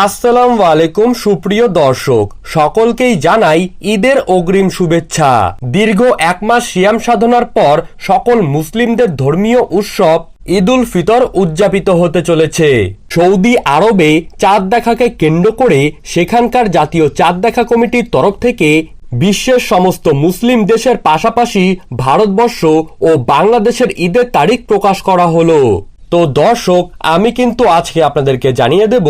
আসসালামু আলাইকুম, সুপ্রিয় দর্শক। সকলকেই জানাই ঈদের অগ্রিম শুভেচ্ছা। দীর্ঘ এক মাস সিয়াম সাধনার পর সকল মুসলিমদের ধর্মীয় উৎসব ঈদ উল ফিতর উদযাপিত হতে চলেছে। সৌদি আরবে চাঁদ দেখাকে কেন্দ্র করে সেখানকার জাতীয় চাঁদ দেখা কমিটির তরফ থেকে বিশ্বের সমস্ত মুসলিম দেশের পাশাপাশি ভারতবর্ষ ও বাংলাদেশের ঈদের তারিখ প্রকাশ করা হলো। তো দর্শক আমি কিন্তু আজকে আপনাদেরকে জানিয়ে দেব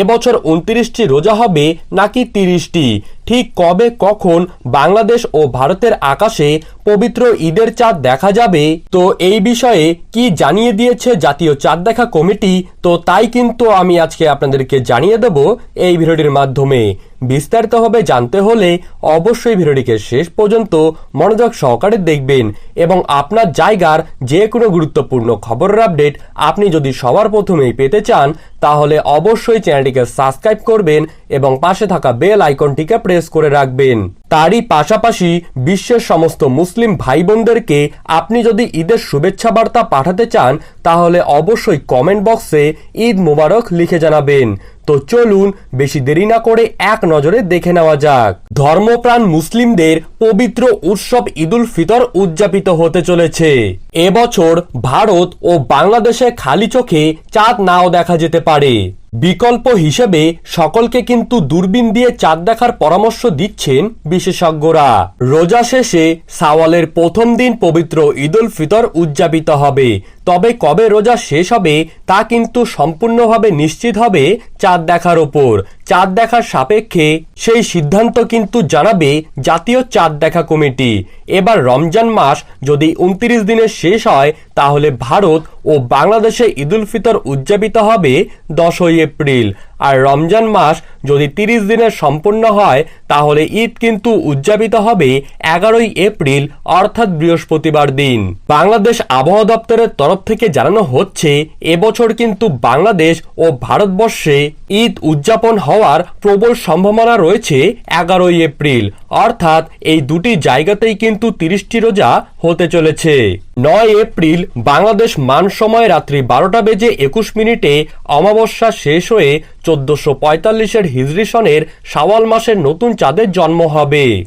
এবছর উনত্রিশটি রোজা হবে নাকি তিরিশটি। ঠিক কবে কখন বাংলাদেশ ও ভারতের আকাশে পবিত্র ঈদের চাঁদ দেখা যাবে? তো এই বিষয়ে কি জানিয়ে দিয়েছে জাতীয় চাঁদ দেখা কমিটি? তো তাই কিন্তু আমি আজকে আপনাদেরকে জানিয়ে দেব এই ভিডিওটির মাধ্যমে। বিস্তারিতভাবে জানতে হলে অবশ্যই ভিডিওটিকে শেষ পর্যন্ত মনোযোগ সহকারে দেখবেন এবং আপনার জায়গার যে কোনো গুরুত্বপূর্ণ খবরের আপডেট আপনি যদি সবার প্রথমেই পেতে চান তাহলে অবশ্যই চ্যানেলটিকে সাবস্ক্রাইব করবেন এবং পাশে থাকা বেল আইকনটিকে প্রেস করে রাখবেন। তারই পাশাপাশি বিশ্বের সমস্ত মুসলিম ভাই বোনদেরকে আপনি যদি ঈদের শুভেচ্ছা বার্তা পাঠাতে চান, তাহলে অবশ্যই কমেন্ট বক্সে ঈদ মুবারক লিখে জানাবেন। তো চলুন, বেশি দেরি না করে এক নজরে দেখে নেওয়া যাক। ধর্মপ্রাণ মুসলিমদের পবিত্র উৎসব ঈদুল ফিতর উদযাপিত হতে চলেছে। এবছর ভারত ও বাংলাদেশে খালি চোখে চাঁদ নাও দেখা যেতে পারে। বিকল্প হিসেবে সকলকে কিন্তু দূরবীন দিয়ে চাঁদ দেখার পরামর্শ দিচ্ছেন বিশেষজ্ঞরা। রোজা শেষে সাওয়ালের প্রথম দিন পবিত্র ঈদ উল ফিতর উদযাপিত হবে। তবে কবে রোজা শেষ হবে তা কিন্তু সম্পূর্ণভাবে নিশ্চিত হবে চাঁদ দেখার ওপর। চাঁদ দেখার সাপেক্ষে সেই সিদ্ধান্ত কিন্তু জানাবে জাতীয় চাঁদ দেখা কমিটি। এবার রমজান মাস যদি উনত্রিশ দিনে শেষ হয়, তাহলে ভারত ও বাংলাদেশে ঈদুল ফিতর উদযাপিত হবে দশই এপ্রিল। আর রমজান মাস যদি তিরিশ দিনের সম্পূর্ণ হয়, তাহলে ঈদ কিন্তু উদযাপিত হবে এগারোই এপ্রিল, অর্থাৎ বৃহস্পতিবার দিন। বাংলাদেশ আবহাওয়া দপ্তরের তরফ থেকে জানানো হচ্ছে, এবছর কিন্তু বাংলাদেশ ও ভারতবর্ষে ঈদ উদযাপন হওয়ার প্রবল সম্ভাবনা রয়েছে এগারোই এপ্রিল। অর্থাৎ এই দুটি জায়গাতেই কিন্তু তিরিশটি রোজা হতে চলেছে। নয় এপ্রিল বাংলাদেশ মান সময় রাত্রি বারোটা বেজে একুশ মিনিটে অমাবস্যা শেষ হয়ে চোদ্দশো পঁয়তাল্লিশের হিজরি সনের শাওয়াল মাসের নতুন চাঁদের জন্ম হবে।